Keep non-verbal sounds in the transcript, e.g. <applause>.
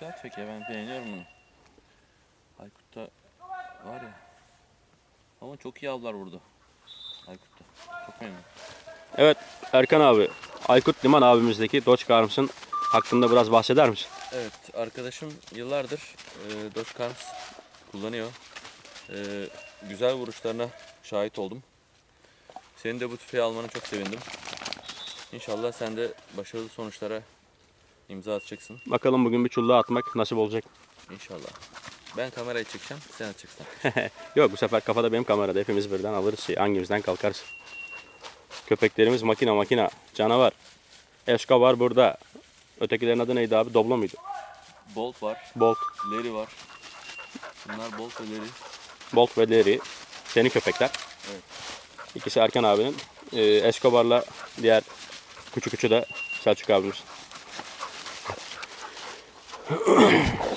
güzel ya ben beğeniyorum bunu. Aykut'ta var ya. Ama çok iyi avlar vurdu. Aykut'ta. Çok memnun. Evet Erkan abi, Aykut Liman abimizdeki Dodge Carms'ın hakkında biraz bahseder misin? Evet arkadaşım yıllardır e, Dodge Carms kullanıyor. E, güzel vuruşlarına şahit oldum. Senin de bu tüfeği almanı çok sevindim. İnşallah sen de başarılı sonuçlara imza atacaksın. Bakalım bugün bir çulluğa atmak nasip olacak. İnşallah. Ben kamerayı çekeceğim, sen atacaksın. <laughs> Yok bu sefer kafada benim kamerada hepimiz birden alırız şey, hangimizden kalkarız. Köpeklerimiz makina makina canavar. Escobar burada. Ötekilerin adı neydi abi? Doblo muydu? Bolt var, Bolt. Larry var. Bunlar Bolt ve Larry. Bolt ve Larry. Senin köpekler. Evet. İkisi Erkan abinin. Ee, Escobar'la diğer küçük küçü de Selçuk abimiz. Thank you. <coughs>